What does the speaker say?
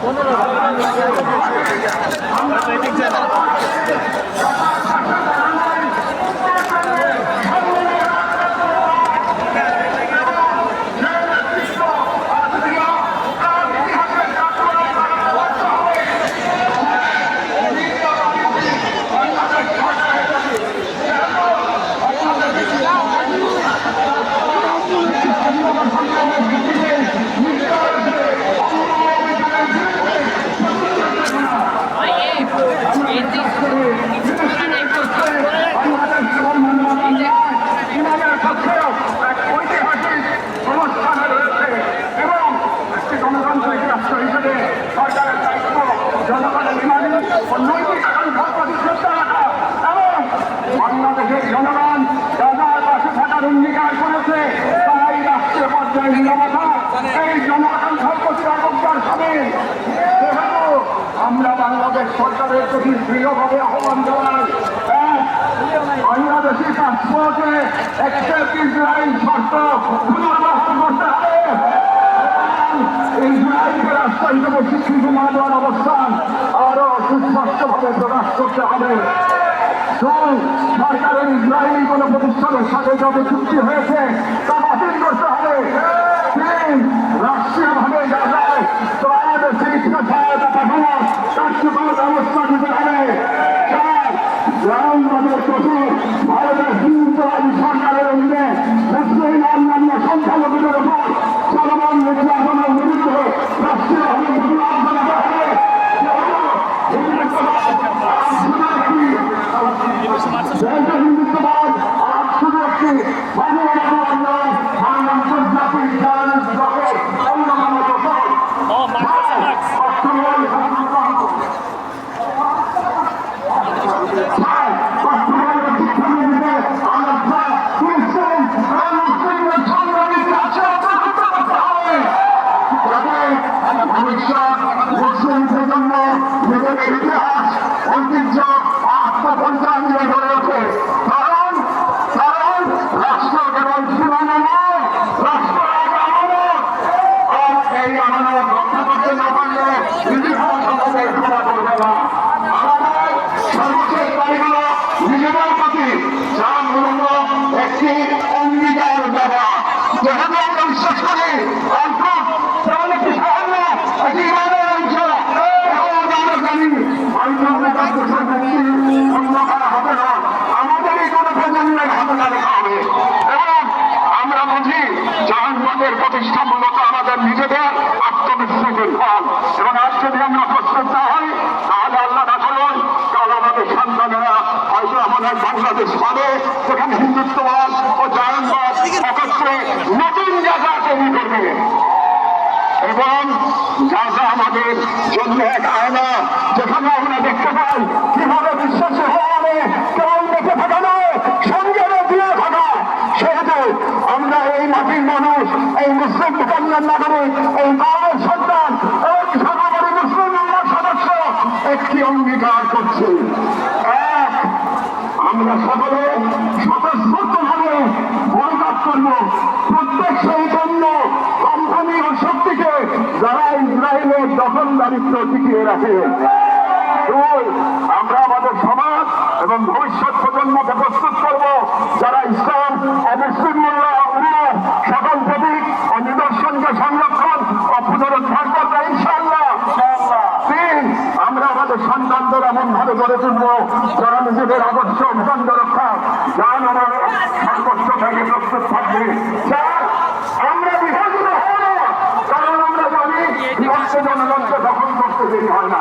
পনেরো হিসেবে সরকারের দায়িত্ব, জনগণের ইমানি ও নৈতিক আকাঙ্ক্ষার প্রতি রাখা। এবং বাংলাদেশের জনগণ দাদার পাশে থাকার অঙ্গীকার করেছে তাই রাষ্ট্রীয় পর্যায়ে নিরাপত্তা। এই জনআকাঙ্ক্ষার প্রতি অবজ্ঞার আমরা বাংলাদেশ সরকারের প্রতি দৃঢ়ভাবে আহ্বান জানাই হ্যাঁ, বাংলাদেশি পাসপোর্টে একসেপ্ট ইসরায়েল শর্ত পুনর্বহাল করতে হবে। ইসরায়েলকে রাস্তা হিসেবে স্বীকৃতি না দেওয়ার অবস্থান আরও সুস্পষ্টভাবে প্রকাশ করতে হবে। দুই সরকারের ইসরায়েলি কোন প্রতিষ্ঠানের সাথে যত চুক্তি হয়েছে, তা বাতিল করতে হবে। তিন রাষ্ট্রীয়ভাবে গাজায় তোমাদের চিকিৎসা সহায়তা পাঠানো কার্যকর ব্যবস্থা নিতে হবে। ভারতের সরকারের অধীনে মুসলিম অন্যান্য সংখ্যালঘুদের উপর চলমান নির্যাতনের বিরুদ্ধে রাষ্ট্রীয়ভাবে জাহান্নামের প্রতিষ্ঠা মূলত আমাদের নিজেদের আত্মবিশ্বাসের ফল। এবং আজ যদি আমরা প্রস্তুত না হই, তাহলে আল্লাহ না করুন কাল আমাদের সন্তানেরা হয়তো আমাদের বাংলাদেশ পাবে সেখানে হিন্দুত্ববাদ ও জায়নবাদ নতুন জায়গা তৈরি করবে। এবং গাজা আমাদের জন্য এক আয়না, যেখানে আমরা দেখতে পাই কীভাবে বিশ্বাসী হয়ে হবে কেবল দেখে থাকা নয় সঙ্গে দিয়ে থাকা সেহেতু আমরা এই মাটির মানুষ এই মুসলিম কন্যার নাগরিক এই গাঁয়ের সন্তান এক সর্বোপরি মুসলিম উম্মার সদস্য একটি অঙ্গীকার করছি এক আমরা সকলে স্বতঃস্ফূর্তভাবে বয়কট করব প্রত্যেক সেই পণ্য কোম্পানি ও শক্তিকে যারা ইসরায়েলের দখলদারিত্ব টিকিয়ে রাখে। দুই, আমরা আমাদের সমাজ এবং ভবিষ্যৎ প্রজন্মকে প্রস্তুত করব। যারা ইসলাম অমুসলিম সকল প্রতীক ও নিদর্শনকে সংরক্ষণ ও পুনরুদ্ধার করবে ইনশাল্লাহ আমরা আমাদের সন্তানদের এমন ভাবে গড়ে তুলব, যারা নিজেদের আদর্শ ভূখণ্ড রক্ষা। যান আমার সর্বোচ্চ থেকে প্রস্তুত থাকবে। আমরা বিভাজিত আমরা জনগণকে দখল করতে দেরি হয় না।